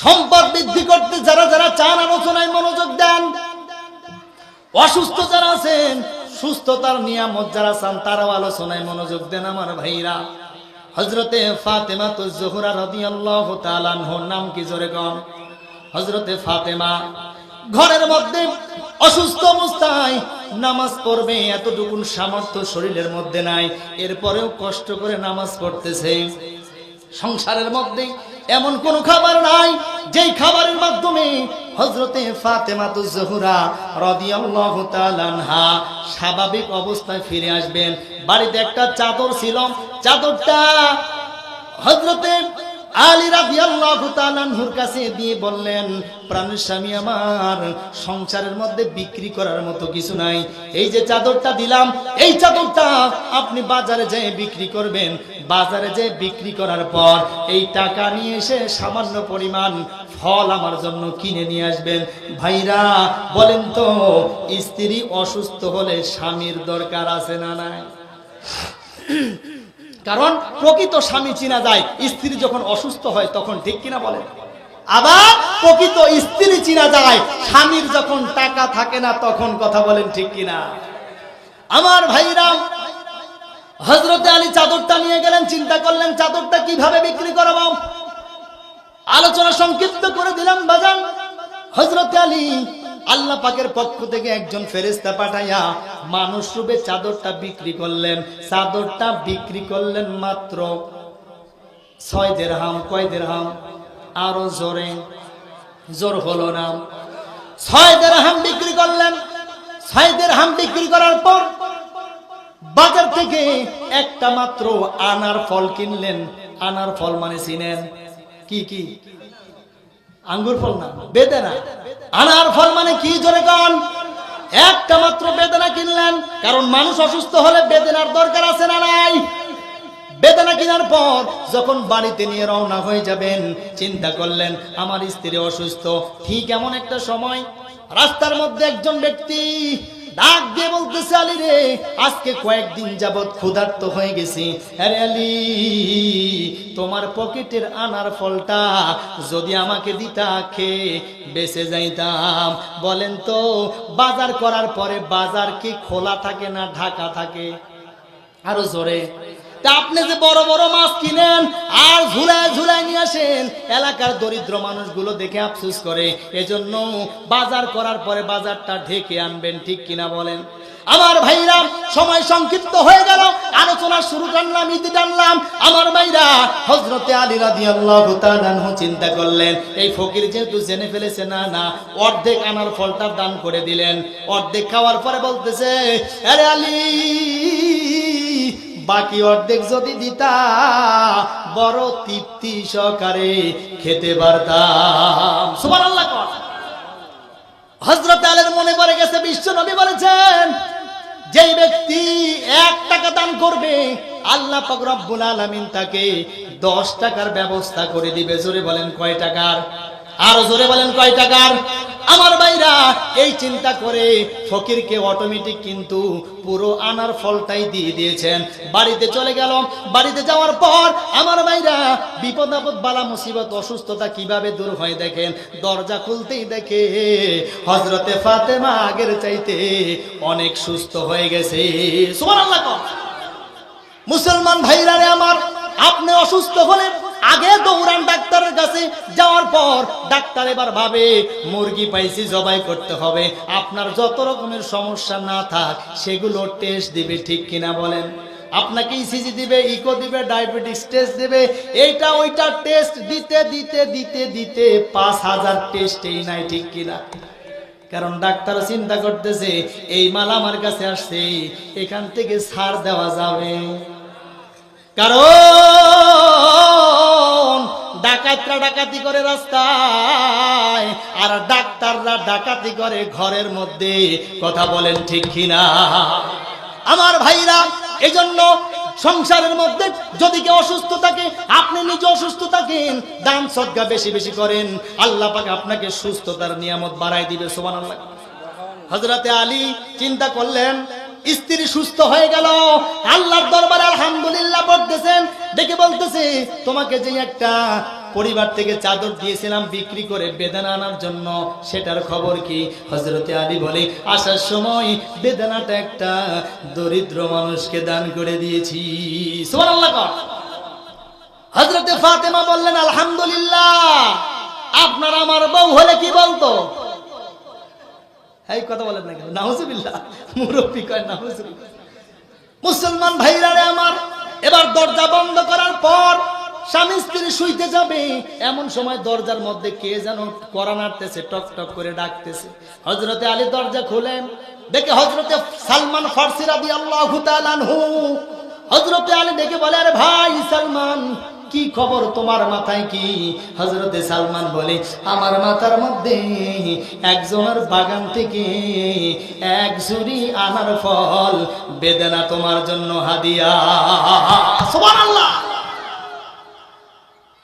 সম্পদ বৃদ্ধি করতে যারা যারা চান আলোচনায় মনোযোগ দেন, অসুস্থ যারা আছেন, সুস্থতার নিয়ামত যারা চান, তারাও আলোচনায় মনোযোগ দেন আমার ভাইরা। হজরতে ফাতেমা তো জোহরা তাআলা আনহুর নাম কি জোরে কন? হজরতে ফাতেমা, ঘরের মধ্যে অসুস্থ অবস্থায় নামাজ পড়বে, এতটুকুন সামর্থ্য শরীরের মধ্যে নাই, এরপরেও কষ্ট করে নামাজ পড়তেছে। সংসারের মধ্যে এমন কোন খাবার নাই, যেই খাবারের মাধ্যমে হজরতে ফাতেমাতু জহুরা রাদিয়াল্লাহু তাআলা আনহা স্বাভাবিক অবস্থায় ফিরে আসবেন। বাড়িতে একটা চাদর ছিল, চাদরটা হজরতে দিয়ে বললেন স্বামী আমার, সংসারের মধ্যে বিক্রি করার মতো কিছু নাই। এই যে চাদরটা দিলাম, এই চাদরটা আপনি বাজারে যেয়ে বিক্রি করবেন। বাজারে যেয়ে বিক্রি করার পর এই টাকা নিয়ে এসে সামান্য পরিমাণ ফল আমার জন্য কিনে নিয়ে আসবেন। ভাইরা, বলেন তো, স্ত্রী অসুস্থ হলে স্বামীর দরকার আছে না নাই? কারণ প্রকৃত স্বামী চিনা যায়, স্ত্রী যখন অসুস্থ হয় তখন ঠিক কিনা বলেন আবার প্রকৃত স্ত্রী চিনা যায়, স্বামীর যখন টাকা থাকে না তখন কথা বলেন ঠিক কিনা? আমার ভাইরা হজরতে আলী চাদরটা নিয়ে গেলেন, চিন্তা করলেন, চাদরটা কীভাবে বিক্রি করাবো? আলোচনা সংক্ষিপ্ত করে দিলাম, বাজান। হজরতে আলী আল্লাহ পাকের পক্ষ থেকে একজন ফেরেস্তা পাঠাইয়া মানুষ রূপে চাদরটা বিক্রি করলেন। চাদরটা বিক্রি করলেন মাত্র ছয় দেড় হাম কয় দেড় হাম আরও জোরে, জোর হলো না। ছয় দেড় হাম বিক্রি করলেন। ছয় দেড় হাম বিক্রি করার পর বাজার থেকে একটা মাত্র আনার ফল কিনলেন। আনার ফল মানে চিনেন? কি কি? আঙ্গুর ফল না, বেদেনা। আনার ফল মানে কি জোরে কন? একটা মাত্র বেদানা কিনলেন, কারণ মানুষ অসুস্থ হলে বেদনার দরকার আছে না নাই? বেদনা কেনার পর যখন বাড়িতে নিয়ে রওনা হয়ে যাবেন, চিন্তা করলেন, আমার স্ত্রী অসুস্থ, ঠিক এমন একটা সময়, রাস্তার মধ্যে একজন ব্যক্তি ডাক দিয়ে বলতেছে, আলী রে, আজকে কয়েকদিন যাবৎ ক্ষুধার্ত হয়ে গেছি। আরে আলী, তোমার পকেটের আনার ফলটা যদি আমাকে দিতা খেয়ে বেঁচে যাইতাম। বলেন তো, বাজার করার পরে বাজার কি খোলা থাকে না ঢাকা থাকে? আরও জোরে। আপনি যে বড় বড় মাছ কিনেন আর ঝুলায় ঝুলায় নিয়ে আসেন, এলাকার দরিদ্র মানুষগুলো দেখে আফসোস করে। এজন্য বাজার করার পরে বাজারটা ঢেকে আনবেন, ঠিক কিনা বলেন? আমার ভাইরা, সময় সংক্ষিপ্ত হয়ে গেল, আলোচনা শুরু টানলাম, ইতি টানলাম। আমার ভাইরা হজরতে আলী তাআলা আনহু চিন্তা করলেন, এই ফকির যেহেতু জেনে ফেলেছে, না না, অর্ধেক আনার ফলটা দান করে দিলেন, অর্ধেক খাওয়ার পরে বলতেছে, আরে আলী বাকি অর্ধেক যদি দিতা, বড় তৃপ্তি সহকারে খেতে পারতাম। সুমান আল্লাহ হজরত আলের মনে পড়ে গেছে, বিশ্ব নবী বলেছেন, যেই ব্যক্তি এক টাকা দান করবে, আল্লাহ রব্বুল আলামিন তাকে দশ টাকার ব্যবস্থা করে দিবে। জোরে বলেন কয় টাকার? আর জোরে বলেন কয় টাকার? আমার ভাইরা, এই চিন্তা করে ফকিরকে অটোমেটিক কিন্তু পুরো আনার ফলটাই দিয়ে দিয়েছেন। বাড়িতে চলে গেল। বাড়িতে যাওয়ার পর আমার ভাইরা, বিপদ আপদ, বালা মুসিবত, অসুস্থতা কীভাবে দূর হয় দেখেন? দরজা খুলতেই দেখে হজরতে ফাতেমা আগের চাইতে অনেক সুস্থ হয়ে গেছে। মুসলমান ভাইরা রে আমার, আপনি অসুস্থ হলে আগে দৌড়ান ডাক্তারের কাছে যাওয়ার পর ডাক্তার এবার ভাবে, মুরগি পাইছি, জবাই করতে হবে। আপনার যত রকমের সমস্যা না থাক, সেগুলো টেস্ট দিবে, ঠিক কিনা বলেন? আপনাকে ইসিজি দিবে ইকো দিবে ডায়াবেটিস টেস্ট দিবে, এইটা ওইটা টেস্ট দিতে দিতে দিতে দিতে পাঁচ হাজার টেস্টেই নাই, ঠিক কিনা? কারণ ডাক্তার চিন্তা করতেছে, এই মাল আমার কাছে আসছে, এখান থেকে ছাড় দেওয়া যাবে। কারণ ডাকাতরা ডাকাতি করে রাস্তায়, আর ডাক্তাররা ডাকাতি করে ঘরের মধ্যে। কথা বলেন ঠিক কিনা? আমার ভাইরা, এজন্য সংসারের মধ্যে যদি কেউ অসুস্থ থাকে, আপনি নিজে অসুস্থ থাকেন, দান সদ্গা বেশি বেশি করেন। আল্লাহ পাক আপনাকে সুস্থতার নিয়ামত বাড়াই দিবে সোমান আল্লাহ হজরতে আলী চিন্তা করলেন স্ত্রী সুস্থ হয়ে গেল। আল্লাহর দরবারে আলহামদুলিল্লাহ পড়তেছেন দেখে বলতেছে, তোমাকে যে একটা পরিবার থেকে চাদর দিয়েছিলাম বিক্রি করে বেদানা আনার জন্য, সেটার খবর কি? হজরতে আলী বলে, আসার সময় বেদানাটা একটা দরিদ্র মানুষকে দান করে দিয়েছি। হজরতে ফাতেমা বললেন, আলহামদুলিল্লাহ, আপনার আমার বউ হলে কি বলতো? এই কথা বলেন না কেন? নাউজুবিল্লাহ। মুরব্বী কয় নাউজুবিল্লাহ। মুসলমান ভাইরা রে আমার, এবার দরজা বন্ধ করার পর স্বামী স্ত্রী শুইতে যাবে। এমন সময় দরজার মধ্যে কে যেন করা নাড়তেছে, টক টক করে ডাকতেছে। হজরতে আলী দরজা খুলেন। দেখে হজরতে সালমান ফার্সি রাদি আল্লাহ হজরতে আলী ডেকে বলে, আরে ভাই কি খবর তোমার মাথায় কি? হজরতে সালমান বলে, আমার মাথার মধ্যে একজনের বাগান থেকে এক ঝুড়ি আনার ফল, বেদনা তোমার জন্য হাদিয়া।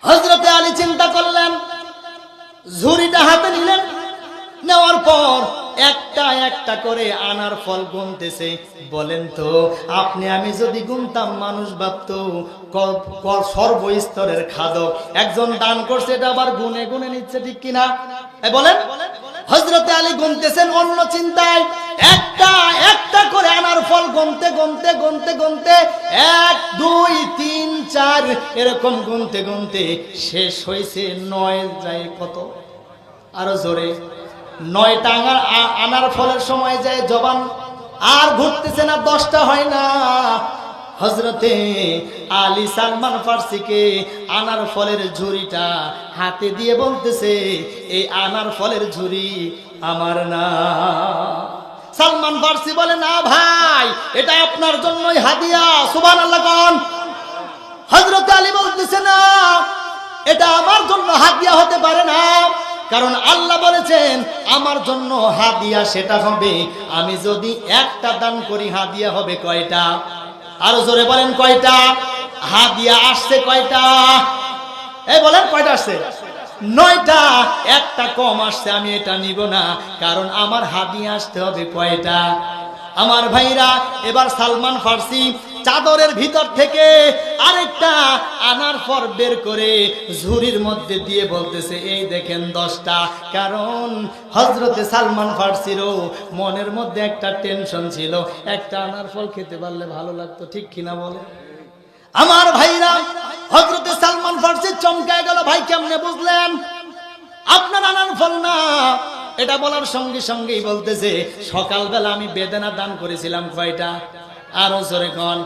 হজরতে আলী চিন্তা করলেন, ঝুড়িটা হাতে নিলেন, নেওয়ার পর একটা একটা করে আনার ফল গুনতেছে। বলেন তো, আপনি আমি যদি গুনতাম, মানুষ ভাবতো সর্বস্তরের খাদক। একজন দান করছে, এটা আবার গুনে গুনে নিচ্ছে, ঠিক কিনা? বলেন। হজরতে আলী গুনতেছেন অন্য চিন্তায়। একটা একটা করে আনার ফল গুনতে গুনতে গুনতে গুনতে এক, দুই, তিন, চার, এরকম গুনতে গুনতে শেষ হয়েছে নয় যায় কত? আরও জোরে। নয়টা আনার আ- আনার ফলের সময় যায় জবান। আর ঘুরতেছে না, দশটা হয় না। হজরতে আলী সালমান ফার্সিকে আনার ফলের ঝুড়িটা হাতে দিয়ে বলতেছে, এই আনার ফলের ঝুড়ি আমার না। সালমান ফার্সি বলে, না ভাই, এটা আপনার জন্যই হাদিয়া সুবান আল্লাহ কন। হজরত আলী বলতেছে, না, এটা আমার জন্য হাদিয়া হতে পারে না। কারণ আল্লাহ বলেছেন, আমার জন্য হাদিয়া সেটা হবে। আমি যদি একটা দান করি, হাদিয়া হবে কয়টা? আরও জোরে বলেন, কয়টা? হাদিয়া আসছে কয়টা? এই বলেন, কয়টা আসছে? নয়টা। একটা কম আসছে, আমি এটা নিব না, কারণ আমার হাদিয়া আসতে হবে কয়টা? আমার ভাইরা, এবার সালমান ফার্সি চাদরের ভিতর থেকে আরেকটা আনার পর বের করে ঝুড়ির মধ্যে দিয়ে বলতেছে, এই দেখেন দশটা। কারণ হজরতে সালমান ফার্সিরও মনের মধ্যে একটা টেনশন ছিল, একটা আনার ফল খেতে পারলে ভালো লাগতো, ঠিক কিনা বলো আমার ভাইরা হজরতে সালমান ফার্সি চমকায় গেল, ভাই, কেমনে বুঝলেন? আপনার আনার ফল না? এটা বলার সঙ্গে সঙ্গেই বলতেছে, সকালবেলা আমি বেদনা দান করেছিলাম কয়টা? আরও জোরে কন।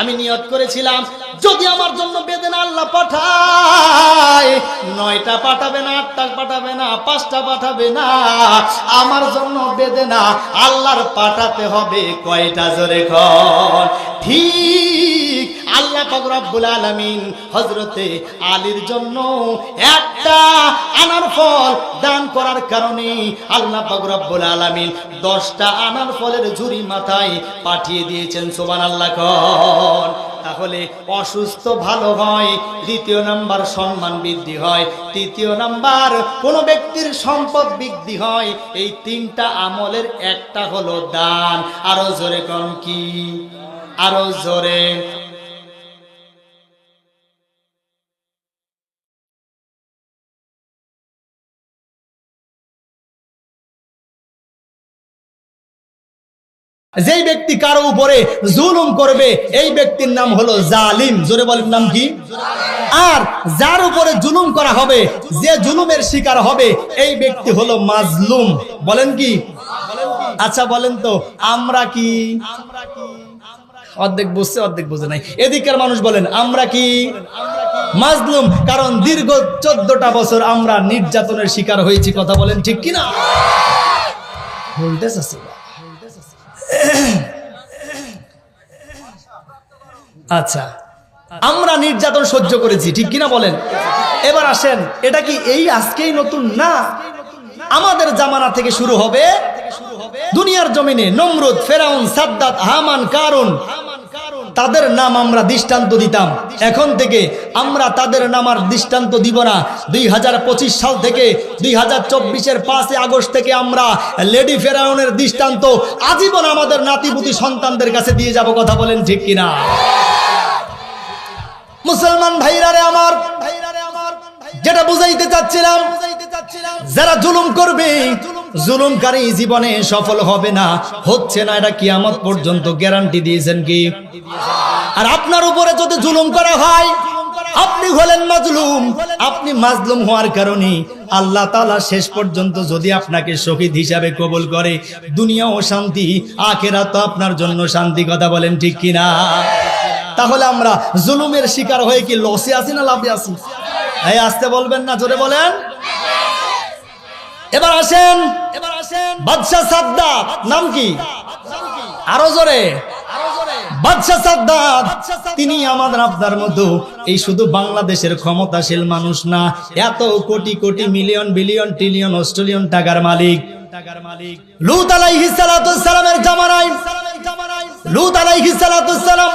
আমি নিয়ত করেছিলাম, যদি আমার জন্য বেদনা আল্লাহ পাঠায়, নয়টা পাঠাবে না, আটটা পাঠাবে না, পাঁচটা পাঠাবে না, আমার জন্য বেদনা আল্লাহর পাঠাতে হবে, কয়টা জোরে কন। ঠিক আল্লাহ পাক রব্বুল আলামিন হযরতে আলীর জন্য একটা আনার ফল দান করার কারণে আল্লাহ পাক রব্বুল আলামিন 10টা আনার ফলের ঝুরি মাথায় পাঠিয়ে দিয়েছেন, সুবহানাল্লাহ কর তাহলে অসুস্থ ভালো হয়, দ্বিতীয় নাম্বার সম্মান বৃদ্ধি হয়, তৃতীয় নাম্বার কোনো ব্যক্তির সম্পদ বৃদ্ধি হয়, এই তিনটা আমলের একটা হলো দান। আরও জোরে কম কি? আরও জোরে। যেই ব্যক্তি কারও উপরে জুলুম করবে, এই ব্যক্তির নাম হলো জালিম। জোরে বলেন নাম কি? আর যার উপরে জুলুম করা হবে, যে জুলুমের শিকার হবে, এই ব্যক্তি হলো মাজলুম। বলেন কি? আচ্ছা বলেন তো, আমরা কি? অর্ধেক বুঝছে, অর্ধেক বুঝে নাই। এদিকের মানুষ বলেন, আমরা কি? মাজলুম, কারণ দীর্ঘ চোদ্দটা বছর আমরা নির্যাতনের শিকার হয়েছি, কথা বলেন ঠিক কিনা? ভোল্টেজ আছে। বা। আচ্ছা আমরা নির্যাতন সহ্য করেছি, ঠিক কিনা বলেন? এবার আসেন, এটা কি এই আজকেই নতুন না আমাদের জামানা থেকে শুরু হবে? দুনিয়ার জমিনে নমরুদ, ফেরাউন, সাদ্দাত, হামান, কারুন তাদের নাম আমরা দৃষ্টান্ত দিতাম। এখন থেকে আমরা তাদের নাম আর দৃষ্টান্ত দিব না। দুই হাজার পঁচিশ সাল থেকে দুই হাজার চব্বিশের পাঁচই আগস্ট থেকে আমরা লেডি ফেরাউনের দৃষ্টান্ত আজীবন আমাদের নাতিপুতি সন্তানদের কাছে দিয়ে যাব কথা বলেন ঠিক কিনা? মুসলমান ভাইরারে আমার, যেটা বুঝাইতে চাচ্ছিলাম, যারা জুলুম করবে জুলুমকারী জীবনে সফল হবে না, হচ্ছে না, এটা কিয়ামত পর্যন্ত গ্যারান্টি দিয়েছেন কি? আর আপনার উপরে যদি জুলুম করা হয়, আপনি হলেন মাজলুম, আপনি মাজলুম হওয়ার কারণে আল্লাহ তাআলা শেষ পর্যন্ত যদি আপনাকে শহীদ হিসাবে কবুল করে দুনিয়া ও শান্তি আখেরা তো আপনার জন্য শান্তি, কথা বলেন ঠিক কিনা? তাহলে আমরা জুলুমের শিকার হয়ে কি লসে আছি না লাভে আছি? এই আসতে বলবেন না, জোরে বলেন। এবার আসেন। এবার আসেন বাদশাহ সাদ্দাত, নাম কি? আরও জোরে। তিনি আমাদের আপনার মতো। এই শুধু বাংলাদেশের ক্ষমতাশীল মানুষ না, এত crore crore million, billion, trillion Australian টাকার মালিক। টাকার মালিক লুত আলাইহিস সালামের জামানায়। লুত আলাইহিস সালাম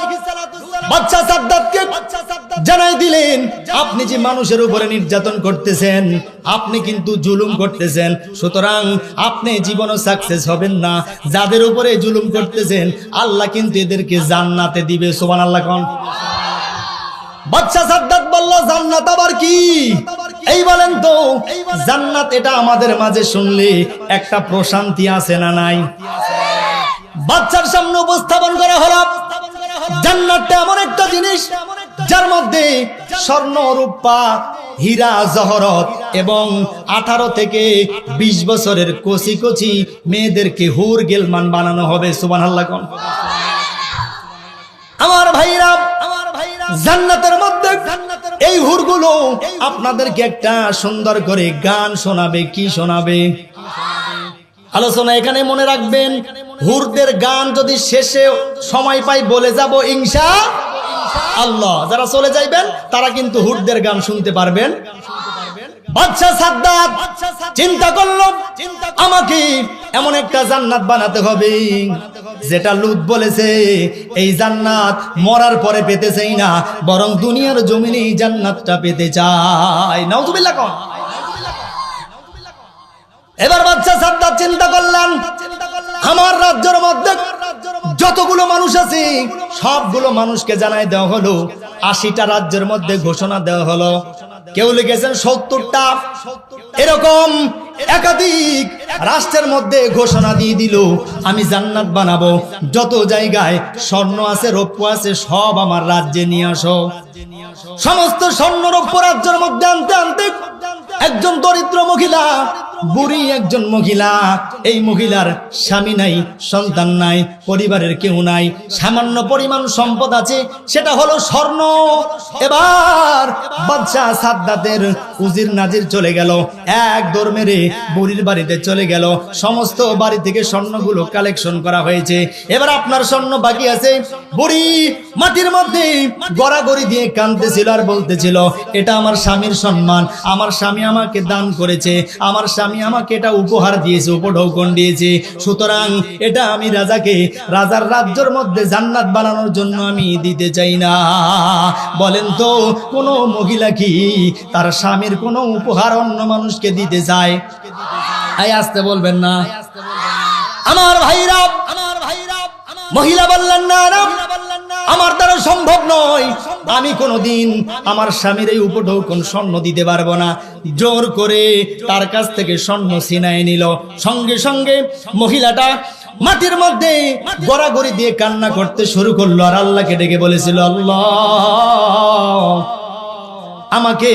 বাচ্চা সাদ্দাতকে জানাই দিলেন, আপনি যে মানুষের উপরে নির্যাতন করতেছেন, আপনি কিন্তু জুলুম করতেছেন। সুতরাং আপনি জীবনও সাকসেস হবেন না। যাদের উপরে জুলুম করতেছেন, আল্লাহ কিন্তু এদেরকে জান্নাতে দিবে। সোমান আল্লাহ কন। বাচ্চা সাদ্দাত বলল, জান্নাত আবার কি? এই বলেন তো, জান্নাত এটা আমাদের মাঝে শুনলে একটা প্রশান্তি আছে না নাই? বাচ্চার সামনে উপস্থাপন করা হলো। জান্নাতটা এমন একটা জিনিস যার মধ্যে স্বর্ণ, রূপা, হীরা, জহরত এবং আঠারো থেকে ২০ বছরের কচি কচি মেয়েদেরকে হুর গেলমান বানানো হবে সুবান আমার ভাইরা আমার ভাইরা, জান্নাতের মধ্যে এই হুরগুলো আপনাদেরকে একটা সুন্দর করে গান শোনাবে, কি শোনাবে? আলোচনা এখানে মনে রাখবেন। হুরদের গান যদি শেষে সময় পাই, বলে যাব ইনশা আল্লাহ। যারা চলে যাইবেন, তারা কিন্তু হুরদের গান শুনতে পারবেন। বাচ্চা চিন্তা করল, আমাকে এমন একটা জান্নাত বানাতে হবে। যেটা লুত বলেছে, এই জান্নাত মরার পরে পেতে চাই না, বরং দুনিয়ার জমিনে এই জান্নাতটা পেতে চাই নাউজুবিল্লাহ কোন। এবার বাচ্চা সাদ্দাত চিন্তা করলেন আমার রাজ্যের মধ্যে যতগুলো মানুষ আছে, সবগুলো মানুষকে জানাই দেওয়া হলো, আশিটা রাজ্যের মধ্যে ঘোষণা দেওয়া হলো। কেউ লিখেছেন সত্তরটা। এরকম একাধিক রাষ্ট্রের মধ্যে ঘোষণা দিয়ে দিল, আমি জান্নাত বানাবো। যত জায়গায় স্বর্ণ আছে, রৌপ্য আছে, সব আমার রাজ্যে নিয়ে আসো। সমস্ত স্বর্ণ রৌপ্য রাজ্যের মধ্যে আনতে আনতে একজন দরিদ্র মহিলা বুড়ি একজন মহিলা। এই মহিলার স্বামী নাই, সন্তান নাই, পরিবারের কেউ নাই। সামান্য পরিমাণ সম্পদ আছে, সেটা হলো স্বর্ণ। এবার বাদশাহ সাদ্দাতের উজির নাজির চলে গেল। এক দৌড় মেরে বুড়ির বাড়িতে চলে গেল। সমস্ত বাড়ি থেকে স্বর্ণগুলো কালেকশন করা হয়েছে। এবার আপনার স্বর্ণ বাকি আছে। বুড়ি মাটির মধ্যে গড়াগড়ি দিয়ে কাঁদতেছিল আর বলতেছিল, এটা আমার স্বামীর সম্মান। আমার স্বামী আমাকে দান করেছে। আমার স্বামী আমাকে এটা উপহার দিয়েছে, উপঢৌকন দিয়েছে। সুতরাং এটা আমি রাজাকে, রাজার রাজ্যের মধ্যে জান্নাত বানানোর জন্য আমি দিতে চাই না। বলেন তো, কোন মহিলা কি তার স্বামীর কোনো উপহার অন্য মানুষকে দিতে চায়? এই আসতে বলবেন না। আমার ভাইরা আমার ভাইরা, মহিলা বললেন না। আমি কোনোদিন আমার স্বামীর এই উপঢৌকন স্বর্ণ দিতে পারব না। জোর করে তার কাছ থেকে স্বর্ণ ছিনায় নিল। সঙ্গে সঙ্গে মহিলাটা মাটির মধ্যে গড়াগড়ি দিয়ে কান্না করতে শুরু করল আর আল্লাহকে ডেকে বলেছিল, আল্লাহ, আমাকে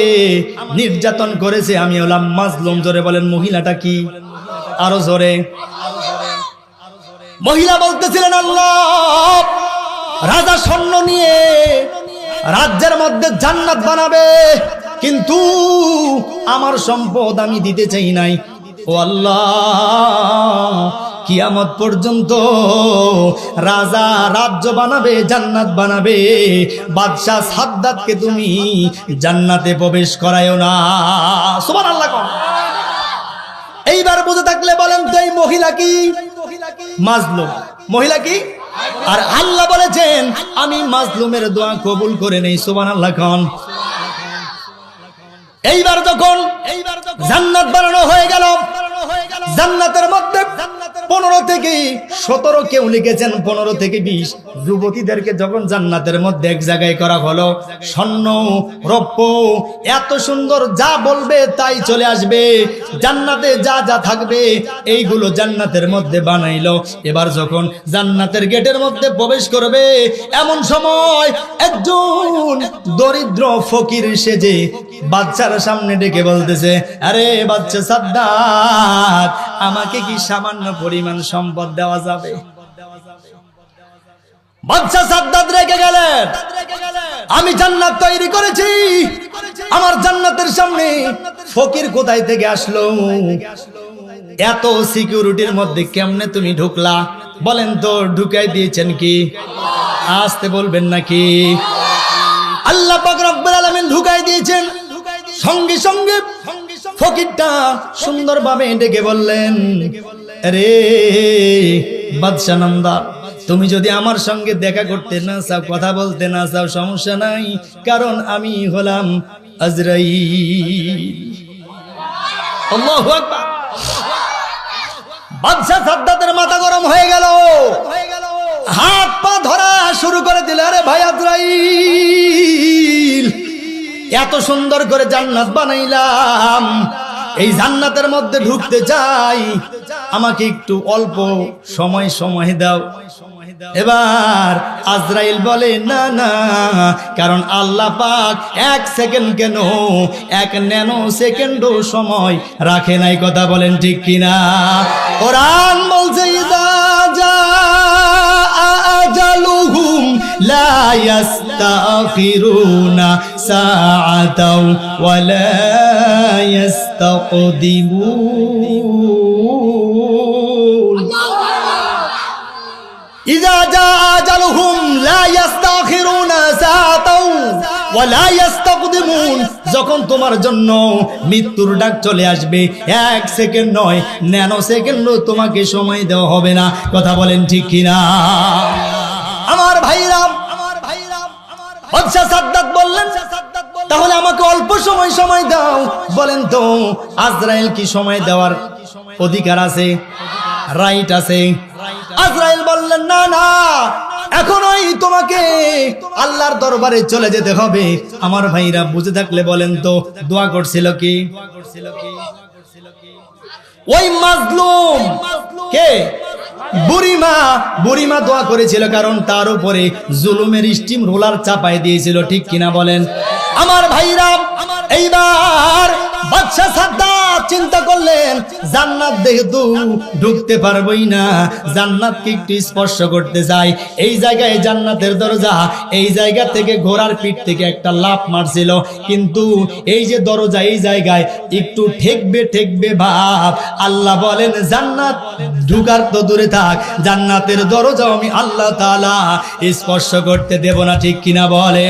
নির্যাতন করেছে। আমি হলাম মাজলুম। জোরে বলেন, মহিলাটা কি? আরও জোরে। মহিলা বলতেছিলেন, আল্লাহ, রাজা স্বর্ণ নিয়ে রাজ্যের মধ্যে জান্নাত বানাবে। কিন্তু আমার সম্পদ আমি দিতে চাই নাই। ও আল্লাহ কিয়ামত পর্যন্ত রাজা রাজ্য বানাবে জান্নাত বানাবে। বাদশাহ সাদ্দাতকে তুমি জান্নাতে প্রবেশ করায়ও না। সুবহানাল্লাহ কোন এইবার বুঝে থাকলে বলেন তো এই মহিলা কি? মাজলুম। মহিলা কি? আর আল্লাহ বলেছেন আমি মাজলুমের দোয়া কবুল করে নেই সুবান আল্লাহ খান। এইবার যখন এইবার জান্নাত বানানো হয়ে গেল জান্নাতের মধ্যে পনেরো থেকে সতেরো কেউ লিখেছেন পনেরো থেকে বিশ। যুবতীদেরকে যখন জান্নাতের মধ্যে এক জায়গায় করা হলো, স্বর্ণ, রৌপ্য, এত সুন্দর যা বলবে তাই চলে আসবে। জান্নাতে যা যা থাকবে, এইগুলো জান্নাতের মধ্যে বানাইলো। এবার যখন জান্নাতের গেটের মধ্যে প্রবেশ করবে, এমন সময় একজন দরিদ্র ফকির সেজে বাচ্চার সামনে ডেকে বলতেছে, আরে বাচ্চা সাদ্দাত, আমাকে কি সামান্য পরিমাণ সম্পদ দেওয়া যাবে। বাচ্চা সাদ্দাত রেখে গেলেন। আমি জান্নাত তৈরি করেছি। আমার জান্নাতের সামনে ফকির কোথায় থেকে আসলো? এত সিকিউরিটির মধ্যে কেমনে তুমি ঢুকলা? বলেন তো, ঢুকাই দিয়েছেন কি? আসতে বলবেন নাকি? আল্লাহ ঢুকাই দিয়েছেন। সঙ্গে সঙ্গে ফকিরটা সুন্দরভাবে ডেকে বললেন রে বাদশাহ নন্দা তুমি যদি আমার সঙ্গে দেখা করতে না চাও, কথা বলতে না চাও, সমস্যা নাই, কারণ আমি হলাম আকবার। বাদশাহ সাদ্দাতের মাথা গরম হয়ে গেল। হাত পা ধরা শুরু করে দিল, আরে ভাই আজরাইল। এত সুন্দর করে জান্নাত বানাইলাম। এই জান্নাতের মধ্যে ঢুকতে চাই। আমাকে একটু অল্প সময় সময় দাও। এবার আজরাইল বলে, না না, কারণ আল্লাহ পাক এক সেকেন্ড কেন, এক ন্যানো সেকেন্ডও সময় রাখে নাই। কথা বলেন ঠিক কিনা? কোরআন বলছে সাআতাও ওয়া লা ইয়াস্তাকদিমুন ইজা জা আজালুহুম লা ইস্তাখিরুনা সাআতাও ওয়া লা ইস্তাকদিমুন যখন তোমার জন্য মৃত্যুর ডাক চলে আসবে, এক সেকেন্ড নয় ন্যানো সেকেন্ডও তোমাকে সময় দেওয়া হবে না। কথা বলেন ঠিক কিনা? আমার ভাইরা বাদশা সাদ্দাত বললেন, তাহলে আমাকে অল্প সময় সময় দাও। বলেন তো, আজরাইল কি সময় দেওয়ার অধিকার আছে? রাইট আছে। আজরাইল বললেন, না না, এখনই তোমাকে আল্লাহর দরবারে চলে যেতে হবে। আমার ভাইরা বুঝে থাকলে বলেন তো, দোয়া করছিল কি? ওই মাজলুম। কে? বুড়িমা বুড়িমা দোয়া করেছিল কারণ তার উপরে জুলুমের স্টিম রোলার চাপায় দিয়েছিল, ঠিক কিনা বলেন? আমার ভাইরা এইবার বাদশা সাদ্দাত চিন্তা করলেন, জান্নাত যেহেতু ঢুকতে পারবই না, জান্নাতকে একটু স্পর্শ করতে চাই এই জায়গায় জান্নাতের দরজা, এই জায়গা থেকে ঘোড়ার পিঠ থেকে একটা লাফ মারছিল। কিন্তু এই যে দরজা, এই জায়গায় একটু ঠেকবে ঠেকবে ভাব। আল্লাহ বলেন, জান্নাত ঢুকার তো দূরে থাক, জান্নাতের দরজা আমি আল্লাহ তাআলা স্পর্শ করতে দেব না। ঠিক কিনা বলে?